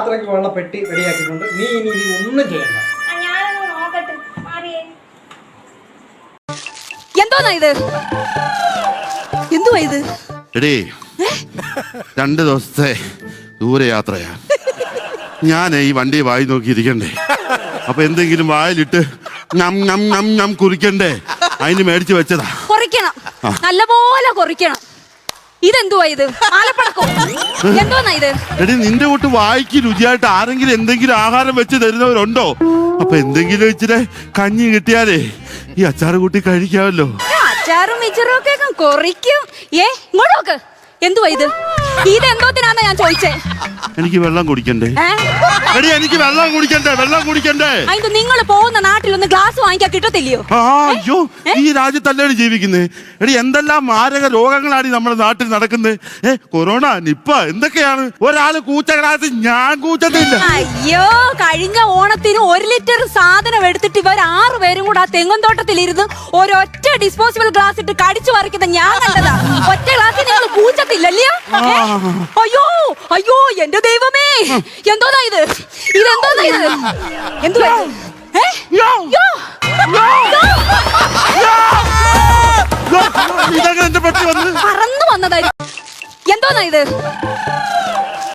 യാത്രയ്ക്ക് വേണ്ട പെട്ടി റെഡിയാക്കിയിട്ടുണ്ട്. നീ ഇനി ഇനി ഒന്നും ചെയ്യണ്ട. എന്തോന്നാ ഇത്? എന്തുവാ ഇത്? എടീ രണ്ട് ദിവസത്തെ ദൂരയാത്രയാ. ഞാൻ ഈ വണ്ടി വായി നോക്കി ഇരിക്കണ്ടേ. അപ്പൊ എന്തെങ്കിലും വായിലിട്ട് നം നം നം നം കുറിക്കണ്ടേ? അതിന് മേടിച്ചു വെച്ചതാ. കുറയ്ക്കണം. നല്ലപോലെ കുറയ്ക്കണം. ഇതെന്തുവാ ഇത്? ആലപ്പടക്കോ എന്തോന്നാ ഇത്? എടി നിന്റെ കൂട്ട് വായിക്ക് രുചിയായിട്ട് ആരെങ്കിലും എന്തെങ്കിലും ആഹാരം വെച്ച് തരുന്നവരുണ്ടോ? അപ്പൊ എന്തെങ്കിലും ഇച്ചിരി കഞ്ഞി കിട്ടിയാലേ ഈ അച്ചാറ് കൂട്ടി കഴിക്കാമല്ലോ. അച്ചാറും മിച്ചറും ഒക്കെ കൊറിക്കും. ഏ ഇങ്ങോട്ട് നോക്ക്. എന്തുവാ ഇത്? ഇത് എന്തോത്തിനാന്നാ ഞാൻ ചോദിച്ചേ? എനിക്ക് വെള്ളം കുടിക്കണ്ടേ? എടി എനിക്ക് വെള്ളം കുടിക്കണ്ടേ വെള്ളം കുടിക്കണ്ടേ? അതിന് നിങ്ങൾ പോകുന്ന നാട്ടിലൊന്ന് ഗ്ലാസ് വാങ്ങിക്കാൻ കിട്ടത്തില്ലയോ? ആ അയ്യോ ഈ രാജ്യത്തല്ലാണ് ജീവിക്കുന്നത് എടി എന്തെല്ലാം മാരക രോഗങ്ങളാണ് ഈ നമ്മുടെ നാട്ടിൽ നടക്കുന്നത് ഏ കൊറോണ നിപ്പ എന്തൊക്കെയാണ്? ഒരാൾ കൂച്ച ഗ്ലാസ് ഞാൻ കൂച്ചത്തില്ല. അയ്യോ കഴിഞ്ഞ ഓണത്തിന് ഒരു ലിറ്റർ സാധനം എടുത്തിട്ട് ഇവർ ആറു പേരും കൂടെ ആ തെങ്ങും തോട്ടത്തിൽ ഇരുന്ന് ഒരൊറ്റ ഡിസ്പോസിബിൾ ഗ്ലാസ് ഇട്ട് കടിച്ചു പറിക്കുന്ന ഞാൻ കണ്ടതാ. ഒറ്റ ഗ്ലാസ് നിങ്ങൾ പൂച്ചത്തില്ലല്ലയോ അയ്യോ അയ്യോ എന്റെ ദൈവമേ. എന്തോന്നാ ഇത്? ഇതെന്തോന്നാ ഇത്? എന്തുവാ? പറന്നു വന്നതായി എന്തോന്നാ ഇത്?